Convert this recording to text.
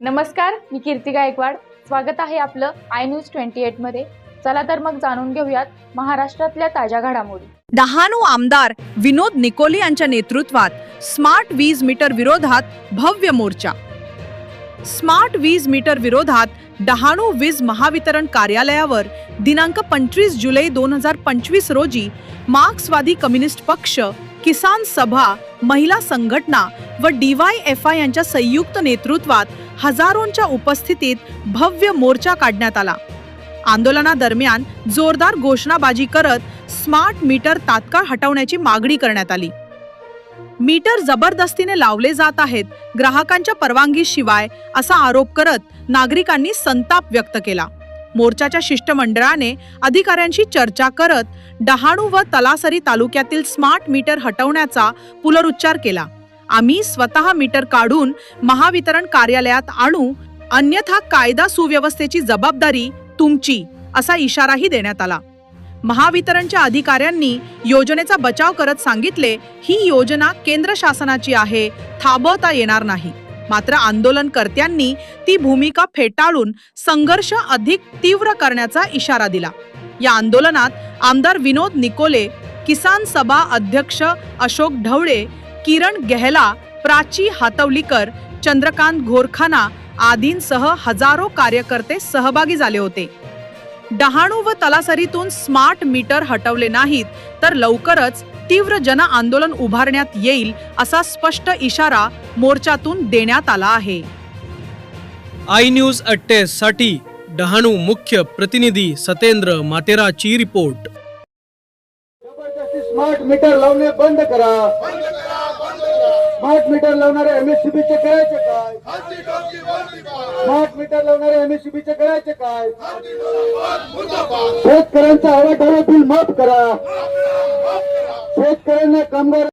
नमस्कार मी कीर्ती गायकवाड. स्वागत आहे आपलं आय न्यूज ट्वेंटी एटमध्ये चला तर मग जाणून घेऊयात महाराष्ट्रातल्या ताज्या घडामोडी. डहाणू आमदार विनोद निकोले यांच्या नेतृत्वात स्मार्ट वीज मीटर विरोधात भव्य मोर्चा. स्मार्ट वीज मीटर विरोधात डहाणू वीज महावितरण कार्यालयावर दिनांक पंचवीस जुलै दोन हजार पंचवीस रोजी मार्क्सवादी कम्युनिस्ट पक्ष किसान सभा महिला संघटना व डी वाय एफ आय यांच्या संयुक्त नेतृत्वात हजारोंच्या उपस्थितीत भव्य मोर्चा काढण्यात आला. आंदोलनादरम्यान जोरदार घोषणाबाजी करत स्मार्ट मीटर तात्काळ हटवण्याची मागणी करण्यात आली. मीटर जबरदस्तीने लावले जात आहेत ग्राहकांच्या परवानगीशिवाय असा आरोप करत नागरिकांनी संताप व्यक्त केला. मोर्चाच्या शिष्टमंडळाने अधिकाऱ्यांशी चर्चा करत डहाणू व तलासरी तालुक्यातील स्मार्ट मीटर हटवण्याचा पुनरुच्चार केला. आम्ही स्वतः मीटर काढून महावितरण कार्यालयात आणू अन्यथा कायदा सुव्यवस्थेची जबाबदारी तुमची असा इशाराही देण्यात आला. महावितरणच्या अधिकाऱ्यांनी योजनेचा बचाव करत सांगितले ही योजना केंद्र शासनाची आहे थांबवता येणार नाही. मात्र आंदोलनकर्त्यांनी ती भूमिका फेटाळून संघर्ष अधिक तीव्र करण्याचा इशारा दिला. या आंदोलनात आमदार विनोद निकोले किसान सभा अध्यक्ष अशोक ढवळे किरण गेहला प्राची हातवलीकर चंद्रकांत घोरखाना आदींसह हजारो कार्यकर्ते सहभागी झाले होते. डहाणू व तलासरीतून स्मार्ट मीटर हटवले नाहीत तर लवकरच तीव्र जन आंदोलन उभारण्यात येईल असा स्पष्ट इशारा मोर्चातून देण्यात आला आहे. आय न्यूज अट्टेस साठी डहाणू मुख्य प्रतिनिधी सतेंद्र मातेराची रिपोर्ट. जबरदस्ती स्मार्ट मीटर लावणे बंद करा. स्मार्ट मीटर लावणारे एमएससीबी चे करायचे काय? स्मार्ट मीटर लावणारे एमएससीबी चे करायचे काय? शेतकऱ्यांचा आवाज बिल माफ करा. शेतकऱ्यांना कामगार